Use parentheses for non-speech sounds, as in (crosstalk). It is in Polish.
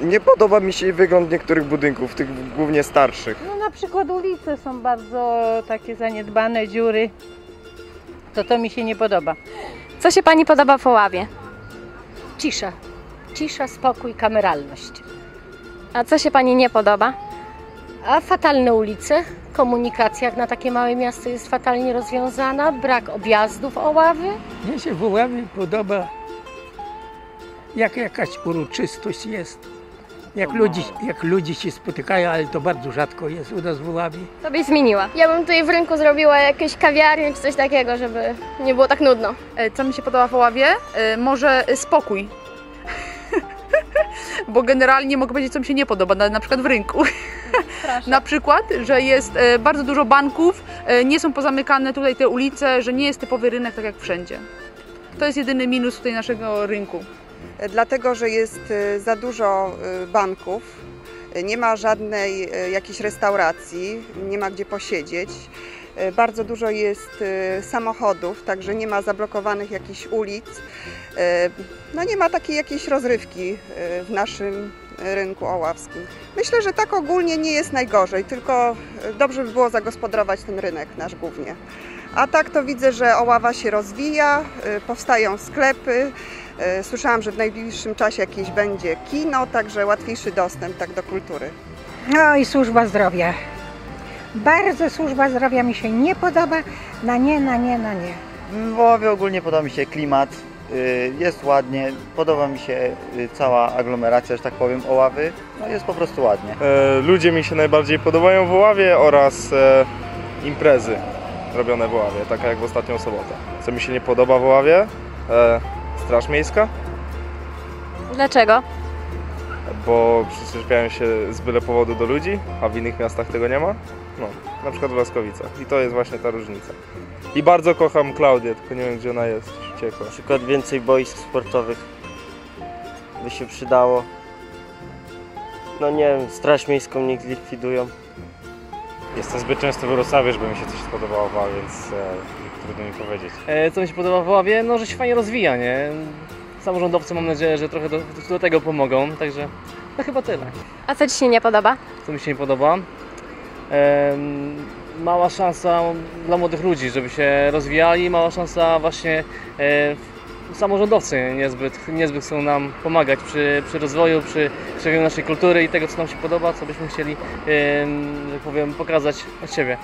Nie podoba mi się wygląd niektórych budynków, tych głównie starszych. No na przykład ulice są bardzo takie zaniedbane, dziury. To to mi się nie podoba. Co się Pani podoba w Oławie? Cisza. Cisza, spokój, kameralność. A co się Pani nie podoba? A fatalne ulice, komunikacja jak na takie małe miasto jest fatalnie rozwiązana, brak objazdów Oławy. Mnie się w Oławie podoba, jak jakaś uroczystość jest. Jak ludzie, jak ludzie się spotykają, ale to bardzo rzadko jest u nas w Oławie. Co byś zmieniła? Ja bym tutaj w rynku zrobiła jakieś kawiarnie czy coś takiego, żeby nie było tak nudno. E, Co mi się podoba w Oławie? E, Może spokój. (laughs) Bo generalnie mogę powiedzieć, co mi się nie podoba, na, na przykład w rynku. (laughs) Na przykład, że jest e, bardzo dużo banków, nie są pozamykane tutaj te ulice, że nie jest typowy rynek tak jak wszędzie. To jest jedyny minus tutaj naszego rynku. Dlatego że jest e, za dużo e, banków, e, nie ma żadnej e, jakiejś restauracji, nie ma gdzie posiedzieć. E, Bardzo dużo jest e, samochodów, także nie ma zablokowanych jakichś ulic. E, No nie ma takiej jakiejś rozrywki w naszym rynku oławskim. Myślę, że tak ogólnie nie jest najgorzej, tylko dobrze by było zagospodarować ten rynek nasz głównie. A tak to widzę, że Oława się rozwija, powstają sklepy, Słyszałam, że w najbliższym czasie jakieś będzie kino, także łatwiejszy dostęp tak do kultury. No i służba zdrowia. Bardzo służba zdrowia mi się nie podoba. Na nie, na nie, na nie. W Oławie ogólnie podoba mi się klimat, y, jest ładnie, podoba mi się y, cała aglomeracja, że tak powiem, Oławy, no jest po prostu ładnie. E, ludzie mi się najbardziej podobają w Oławie oraz e, imprezy robione w Oławie, taka jak w ostatnią sobotę. Co mi się nie podoba w Oławie? E, Straż Miejska, Dlaczego? Bo przyczepiają się z byle powodu do ludzi, a w innych miastach tego nie ma. No, na przykład w Laskowicach. I to jest właśnie ta różnica. I bardzo kocham Klaudię, tylko nie wiem gdzie ona jest, uciekła. Na przykład więcej boisk sportowych by się przydało. No nie wiem, Straż Miejską niech likwidują. Jestem zbyt często w Wrocławiu, żeby mi się coś spodobało, więc e, trudno mi powiedzieć. E, Co mi się podoba w Oławie? No, że się fajnie rozwija, nie? Samorządowcy mam nadzieję, że trochę do, do tego pomogą, także to chyba tyle. A co Ci się nie podoba? Co mi się nie podoba? Em, mała szansa dla młodych ludzi, żeby się rozwijali, mała szansa właśnie e, samorządowcy niezbyt, niezbyt chcą nam pomagać przy, przy rozwoju, przy krzewieniu naszej kultury i tego, co nam się podoba, co byśmy chcieli, że powiem, pokazać od siebie.